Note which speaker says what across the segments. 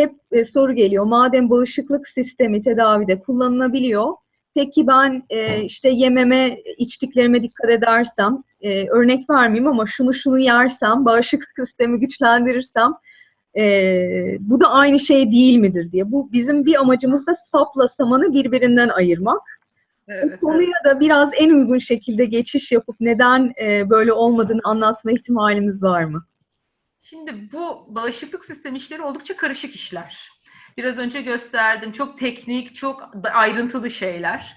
Speaker 1: hep e, soru geliyor. Madem bağışıklık sistemi tedavide kullanılabiliyor, peki ben e, işte yememe, içtiklerime dikkat edersem, e, örnek vermeyeyim ama şunu şunu yersem, bağışıklık sistemi güçlendirirsem, e, bu da aynı şey değil midir diye. Bu bizim bir amacımız da sapla samanı birbirinden ayırmak.
Speaker 2: Evet,
Speaker 1: Bu konuya da biraz en uygun şekilde geçiş yapıp neden e, böyle olmadığını anlatma ihtimalimiz var mı?
Speaker 2: Şimdi bu bağışıklık sistemi işleri oldukça karışık işler. Biraz önce gösterdim. Çok teknik, çok ayrıntılı şeyler.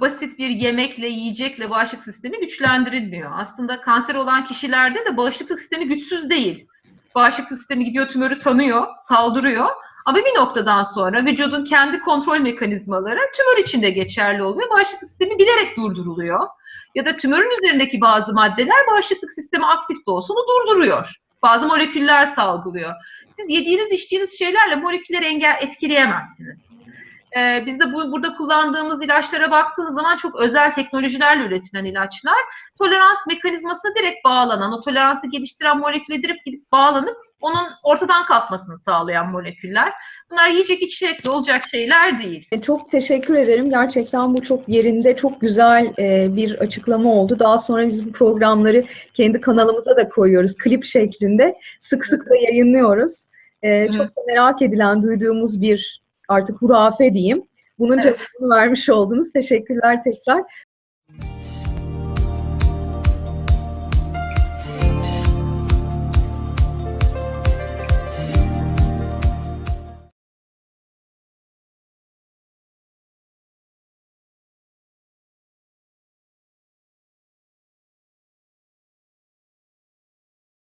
Speaker 2: Basit bir yemekle, yiyecekle bağışıklık sistemi güçlendirilmiyor. Aslında kanser olan kişilerde de bağışıklık sistemi güçsüz değil. Bağışıklık sistemi gidiyor tümörü tanıyor, saldırıyor. Ama bir noktadan sonra vücudun kendi kontrol mekanizmaları tümör içinde geçerli oluyor. Bağışıklık sistemi bilerek durduruluyor. Ya da tümörün üzerindeki bazı maddeler bağışıklık sistemi aktif de olsa onu durduruyor. Bazı moleküller salgılıyor. Siz yediğiniz içtiğiniz şeylerle molekülleri engel etkileyemezsiniz. Ee, biz de bu, burada kullandığımız ilaçlara baktığınız zaman çok özel teknolojilerle üretilen ilaçlar tolerans mekanizmasına direkt bağlanan, o toleransı geliştiren moleküle direkt gidip bağlanıp onun ortadan kalkmasını sağlayan moleküller. Bunlar yiyecek içecekle olacak şeyler değil.
Speaker 1: E, Çok teşekkür ederim. Gerçekten bu çok yerinde, çok güzel e, bir açıklama oldu. Daha sonra biz bu programları kendi kanalımıza da koyuyoruz klip şeklinde. Sık sık da yayınlıyoruz. E, çok da merak edilen, duyduğumuz bir artık hurafe diyeyim. Bunun
Speaker 2: Evet.
Speaker 1: cevabını vermiş oldunuz. Teşekkürler tekrar.